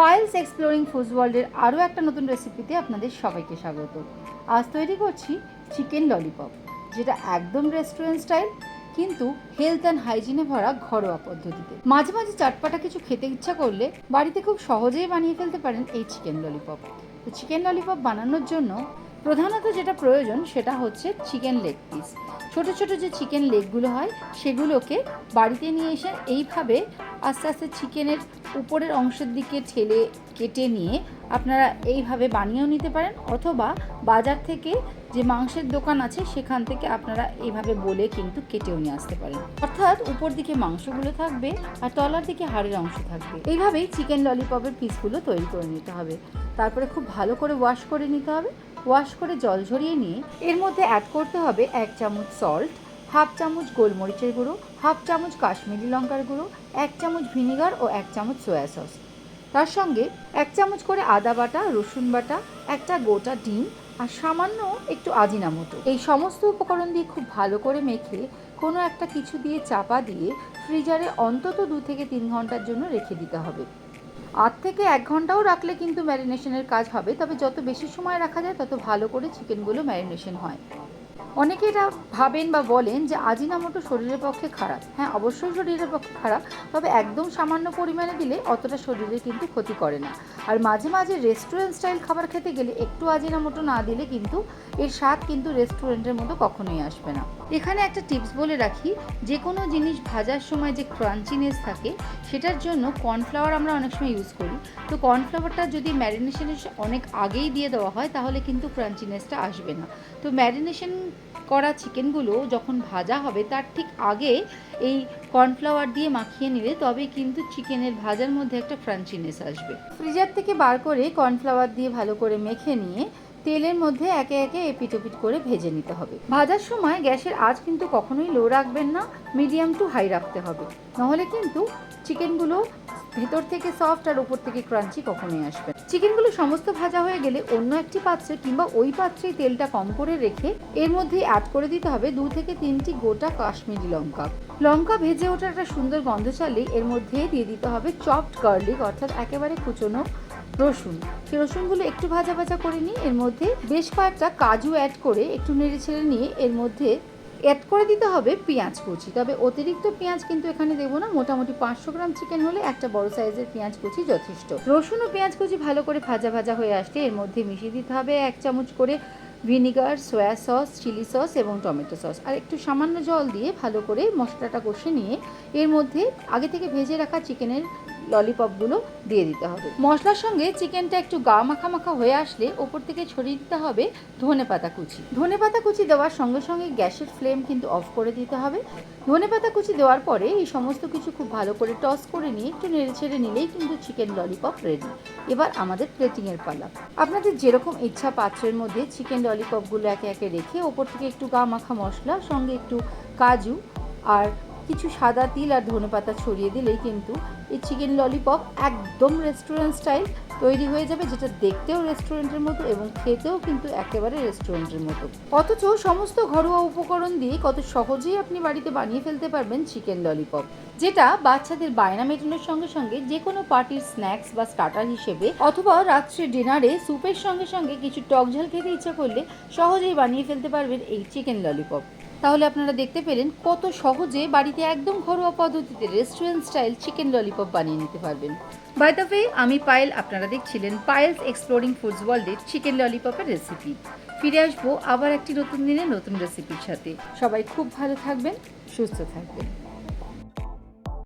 Piles exploring food ওয়ার্ল্ডের আরও একটা নতুন রেসিপিতে আপনাদের সবাইকে স্বাগত। আজ তৈরি করছি চিকেন ললিপপ যেটা একদম রেস্টুরেন্ট স্টাইল কিন্তু হেলথ অ্যান্ড হাইজিনে ভরা ঘরোয়া পদ্ধতিতে। মাঝে মাঝে চাটপাটা কিছু খেতে ইচ্ছা করলে বাড়িতে খুব সহজেই বানিয়ে ফেলতে পারেন এই চিকেন ললিপপ তো চিকেন ললিপপ বানানোর জন্য প্রধানত যেটা প্রয়োজন সেটা হচ্ছে চিকেন লেগ পিস। ছোট ছোট যে চিকেন লেগগুলো হয়, সেগুলোকে বাড়িতে নিয়ে এসে এইভাবে আস্তে আস্তে চিকেনের উপরের অংশের দিকে ঠেলে কেটে নিয়ে আপনারা এইভাবে বানিয়েও নিতে পারেন অথবা বাজার থেকে যে মাংসের দোকান আছে সেখান থেকে আপনারা এইভাবে বলে কিন্তু কেটেও নিয়ে আসতে পারেন। অর্থাৎ উপর দিকে মাংসগুলো থাকবে আর তলার দিকে হাড়ের অংশ থাকবে। এইভাবেই চিকেন ললিপপের পিসগুলো তৈরি করে নিতে হবে। তারপরে খুব ভালো করে ওয়াশ করে নিতে হবে। ওয়াশ করে জল ঝরিয়ে নিয়ে এর মধ্যে অ্যাড করতে হবে এক চামচ সল্ট হাফ চামচ গোলমরিচের গুঁড়ো হাফ চামচ কাশ্মীরি লঙ্কার গুঁড়ো, এক চামচ ভিনিগার ও এক চামচ সয়া সস তার সঙ্গে এক চামচ করে আদা বাটা, রসুন বাটা, একটা গোটা ডিম আর সামান্য একটু আজিনামতো এই সমস্ত উপকরণ দিয়ে খুব ভালো করে মেখে কোনো একটা কিছু দিয়ে চাপা দিয়ে ফ্রিজারে অন্তত দু থেকে তিন ঘণ্টার জন্য রেখে দিতে হবে। আধ থেকে এক ঘন্টাও রাখলে কিন্তু ম্যারিনেশনের কাজ হবে, তবে যত বেশি সময় রাখা যায়, তত ভালো করে চিকেনগুলো ম্যারিনেশন হয়। অনেকে এটা ভাবেন বা বলেন যে আজিনামোটো শরীরের পক্ষে খারাপ। হ্যাঁ অবশ্যই শরীরের পক্ষে খারাপ, তবে একদম সামান্য পরিমাণে দিলে অতটা শরীরে কিন্তু ক্ষতি করে না। আর মাঝে মাঝে রেস্টুরেন্ট স্টাইল খাবার খেতে গেলে একটু আজিনামোটো না দিলে কিন্তু এর স্বাদ কিন্তু রেস্টুরেন্টের মতো কখনোই আসবে না। এখানে একটা টিপস বলে রাখি, যে কোনো জিনিস ভাজার সময় যে ক্রাঞ্চিনেস থাকে, সেটার জন্য কর্নফ্লাওয়ার আমরা অনেক সময় ইউজ করি। তো কর্নফ্লাওয়ারটা যদি ম্যারিনেশনের অনেক আগেই দিয়ে দেওয়া হয়, তাহলে কিন্তু ক্রাঞ্চিনেসটা আসবে না। তো ম্যারিনেশন করা চিকেনগুলো যখন ভাজা হবে, তার ঠিক আগে এই কর্নফ্লাওয়ার দিয়ে মাখিয়ে নিলে তবে কিন্তু চিকেনের ভাজার মধ্যে একটা ক্রাঞ্চিনেস আসবে। ফ্রিজার থেকে বার করে কর্নফ্লাওয়ার দিয়ে ভালো করে মেখে নিয়ে তেলের মধ্যে একে একে এপিট ওপিট করে ভেজে নিতে হবে। ভাজার সময় গ্যাসের আঁচ কিন্তু কখনোই লো রাখবেন না, মিডিয়াম টু হাই রাখতে হবে। নাহলে কিন্তু চিকেনগুলো ভেতর থেকে সফট আর উপর থেকে ক্রাঞ্চি কখনোই আসবে চিকেনগুলো সমস্ত ভাজা হয়ে গেলে অন্য একটি পাত্রে কিংবা ওই পাত্রেই তেলটা কম করে রেখে এর মধ্যে অ্যাড করে দিতে হবে দু থেকে তিনটি গোটা কাশ্মীরি লঙ্কা। লঙ্কা ভেজে ওঠার একটা সুন্দর গন্ধ চালে এর মধ্যে দিয়ে দিতে হবে চপড গার্লিক অর্থাৎ একেবারে কুচনো রসুন। রসুনগুলো একটু ভাজা ভাজা করে নিয়ে এর মধ্যে বেশ কয়েকটা কাজু অ্যাড করে একটু নেড়ে ছেড়ে নিয়ে এর মধ্যে অ্যাড করে দিতে হবে পেঁয়াজ কুচি। তবে অতিরিক্ত পেঁয়াজ কিন্তু এখানে দেবো না। মোটামুটি পাঁচশো গ্রাম চিকেন হলে একটা বড় সাইজের পেঁয়াজ কুচি যথেষ্ট। রসুন ও পেঁয়াজ কুচি ভালো করে ভাজা ভাজা হয়ে আসলে এর মধ্যে মিশিয়ে দিতে হবে এক চামচ করে vinegar soya sauce chili sauce এবং টমেটো সস আর একটু সামান্য জল দিয়ে ভালো করে মশলাটা কষে নিয়ে এর মধ্যে আগে থেকে ভেজে রাখা চিকেনের ললিপপগুলো দিয়ে দিতে হবে। মশলার সঙ্গে চিকেনটা একটু গা মাখা মাখা হয়ে আসলে ওপর থেকে ছড়িয়ে দিতে হবে ধনে পাতা কুচি। ধনে পাতা কুচি দেওয়ার সঙ্গে সঙ্গে গ্যাসের ফ্লেম কিন্তু অফ করে দিতে হবে। ধনে পাতা কুচি দেওয়ার পরে এই সমস্ত কিছু খুব ভালো করে টস করে নিয়ে একটু নেড়ে ছেড়ে নিলেই কিন্তু চিকেন ললিপপ রেডি এবার আমাদের প্লেটিংয়ের পালা। আপনাদের যেরকম ইচ্ছা পাত্রের মধ্যে চিকেন ললিপপগুলো একে একে রেখে ওপর থেকে একটু গা মাখা মশলা সঙ্গে একটু কাজু আর কিছু সাদা তিল আর ধনেপাতা ছড়িয়ে দিলেই কিন্তু এই চিকেন ললিপপ একদম রেস্টুরেন্ট স্টাইল তৈরি হয়ে যাবে, যেটা দেখতেও রেস্টুরেন্টের মতো এবং খেতেও কিন্তু একেবারে রেস্টুরেন্টের মতো। অথচ সমস্ত ঘরোয়া উপকরণ দিয়ে কত সহজেই আপনি বাড়িতে বানিয়ে ফেলতে পারবেন চিকেন ললিপপ যেটা বাচ্চাদের বায়না মেটানোর সঙ্গে সঙ্গে যে কোনো পার্টির স্ন্যাক্স বা স্টার্টার হিসেবে অথবা রাত্রে ডিনারে স্যুপের সঙ্গে সঙ্গে কিছু টক ঝাল খেতে ইচ্ছা করলে সহজেই বানিয়ে ফেলতে পারবেন এই চিকেন ললিপপ তাহলে আপনারা দেখতে পেলেন কত সহজে বাড়িতে একদম ঘরোয়া পদ্ধতিতে রেস্টুরেন্ট স্টাইল চিকেন ললিপপ বানিয়ে নিতে পারবেন। বাই আমি পায়েল, আপনারা দেখছিলেন পায়েলস এক্সপ্লোরিং ফুডস ওয়ার্ল্ডের চিকেন ললিপপের রেসিপি ফিরে আসব আবার একটি নতুন দিনে নতুন রেসিপির সাথে। সবাই খুব ভালো থাকবেন, সুস্থ থাকবেন।